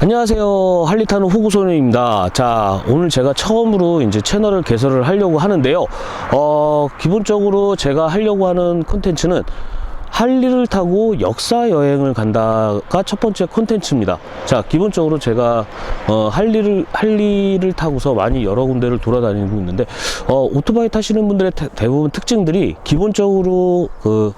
안녕하세요. 할리타는 후구소년입니다. 자, 오늘 제가 처음으로 이제 채널을 개설을 하려고 하는데요. 어, 기본적으로 제가 하려고 하는 콘텐츠는 할리를 타고 역사 여행을 간다가 첫 번째 콘텐츠입니다. 자, 기본적으로 제가 어, 할리를 할리를 타고서 많이 여러 군데를 돌아다니고 있는데 어, 오토바이 타시는 분들의 대- 대부분 특징들이 기본적으로 그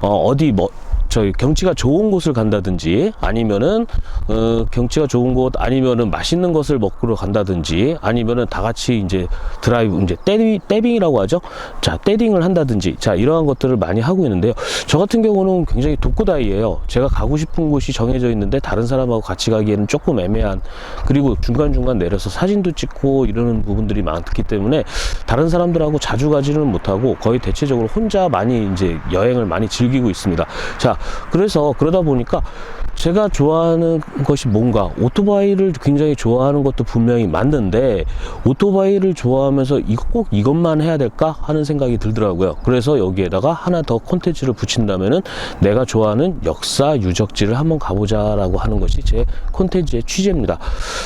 어, 어디 뭐 저희 경치가 좋은 곳을 간다든지 아니면은 어, 경치가 좋은 곳 아니면은 맛있는 것을 먹으러 간다든지 아니면은 다 같이 이제 드라이브 이제 떼빙, 떼빙이라고 하죠. 자 떼빙을 한다든지 자 이러한 것들을 많이 하고 있는데요. 저 같은 경우는 굉장히 독고다이예요. 제가 가고 싶은 곳이 정해져 있는데 다른 사람하고 같이 가기에는 조금 애매한 그리고 중간 중간 내려서 사진도 찍고 이러는 부분들이 많기 때문에 다른 사람들하고 자주 가지는 못하고 거의 대체적으로 혼자 많이 이제 여행을 많이 즐기고 있습니다. 자, 그래서 그러다 보니까 제가 좋아하는 것이 뭔가 오토바이를 굉장히 좋아하는 것도 분명히 맞는데 오토바이를 좋아하면서 이거 꼭 이것만 해야 될까 하는 생각이 들더라고요. 그래서 여기에다가 하나 더 콘텐츠를 붙인다면은 내가 좋아하는 역사 유적지를 한번 가보자라고 하는 것이 제 콘텐츠의 취재입니다.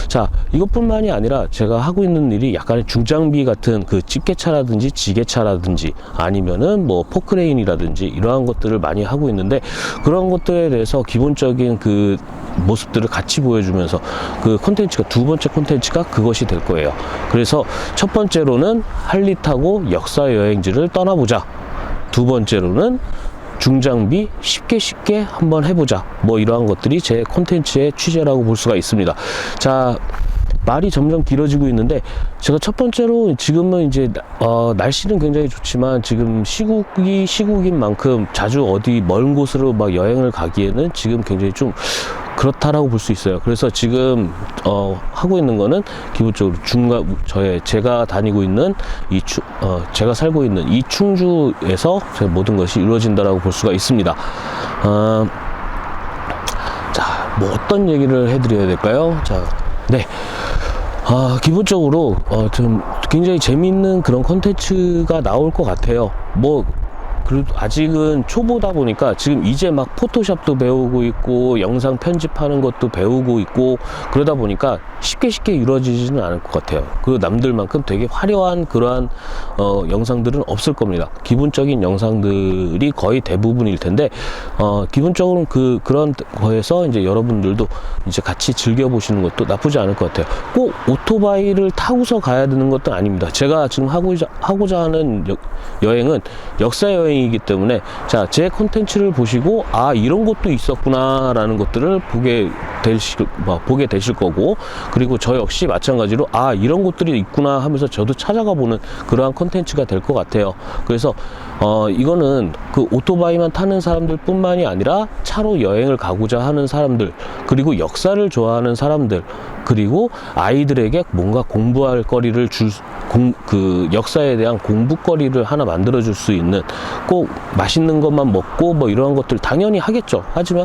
자, 이것뿐만이 아니라 제가 하고 있는 일이 약간의 중장비 같은 그 집게차라든지 지게차라든지 아니면은 뭐 포크레인이라든지 이러한 것들을 많이 하고 있는데 그런 것들에 대해서 기본적인 그 모습들을 같이 보여주면서 그 콘텐츠가 두 번째 콘텐츠가 그것이 될 거예요. 그래서 첫 번째로는 할리 타고 역사 여행지를 떠나보자. 두 번째로는 중장비 쉽게 쉽게 한번 해보자. 뭐 이러한 것들이 제 콘텐츠의 취재라고 볼 수가 있습니다. 자, 말이 점점 길어지고 있는데 제가 첫 번째로 지금은 이제 어, 날씨는 굉장히 좋지만 지금 시국이 시국인 만큼 자주 어디 먼 곳으로 막 여행을 가기에는 지금 굉장히 좀 그렇다라고 볼 수 있어요. 그래서 지금 어, 하고 있는 거는 기본적으로 중간 저의 제가 다니고 있는 이 추, 어, 제가 살고 있는 이 충주에서 제 모든 것이 이루어진다라고 볼 수가 있습니다. 어, 자, 뭐 어떤 얘기를 해드려야 될까요? 자, 네. 아, 기본적으로 어, 좀 굉장히 재밌는 그런 컨텐츠가 나올 것 같아요. 뭐 그래도 아직은 초보다 보니까 지금 이제 막 포토샵도 배우고 있고 영상 편집하는 것도 배우고 있고 그러다 보니까 쉽게 쉽게 이루어지지는 않을 것 같아요. 그 남들만큼 되게 화려한 그러한 어, 영상들은 없을 겁니다. 기본적인 영상들이 거의 대부분일 텐데 어, 기본적으로 그 그런 거에서 이제 여러분들도 이제 같이 즐겨 보시는 것도 나쁘지 않을 것 같아요. 꼭 오토바이를 타고서 가야 되는 것도 아닙니다. 제가 지금 하고자 하고자 하는 여, 여행은 역사 여행 이기 때문에 자 제 콘텐츠를 보시고 아 이런 것도 있었구나 라는 것들을 보게 되실 뭐, 보게 되실 거고 그리고 저 역시 마찬가지로 아 이런 것들이 있구나 하면서 저도 찾아가 보는 그러한 콘텐츠가 될 것 같아요. 그래서 어 이거는 그 오토바이만 타는 사람들 뿐만이 아니라 차로 여행을 가고자 하는 사람들 그리고 역사를 좋아하는 사람들 그리고 아이들에게 뭔가 공부할 거리를 줄 그 역사에 대한 공부거리를 하나 만들어 줄 수 있는 꼭 맛있는 것만 먹고 뭐 이러한 것들 당연히 하겠죠. 하지만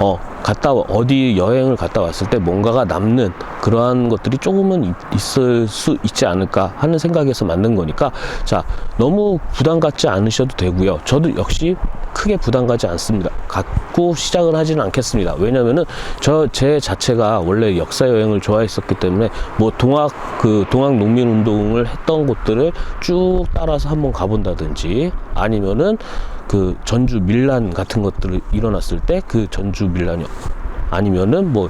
어 갔다 와- 어디 여행을 갔다 왔을 때 뭔가가 남는 그러한 것들이 조금은 있- 있을 수 있지 않을까 하는 생각에서 만든 거니까 자 너무 부담 갖지 않으셔도 되고요. 저도 역시 크게 부담 가지 않습니다. 갖고 시작을 하지는 않겠습니다. 왜냐면은 저 제 자체가 원래 역사 여행을 좋아했었기 때문에 뭐 동학 그 동학 농민 운동을 했던 곳들을 쭉 따라서 한번 가본다든지 아니면은 그 전주 밀란 같은 것들을 일어났을 때 그 전주 밀란이 아니면은 뭐,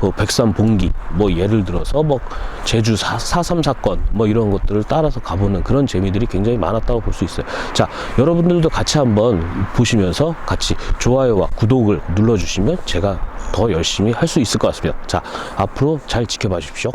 뭐 백산 봉기 뭐 예를 들어서 뭐 제주 4, 4.3 사건 뭐 이런 것들을 따라서 가보는 그런 재미들이 굉장히 많았다고 볼 수 있어요. 자 여러분들도 같이 한번 보시면서 같이 좋아요와 구독을 눌러주시면 제가 더 열심히 할 수 있을 것 같습니다. 자 앞으로 잘 지켜봐 주십시오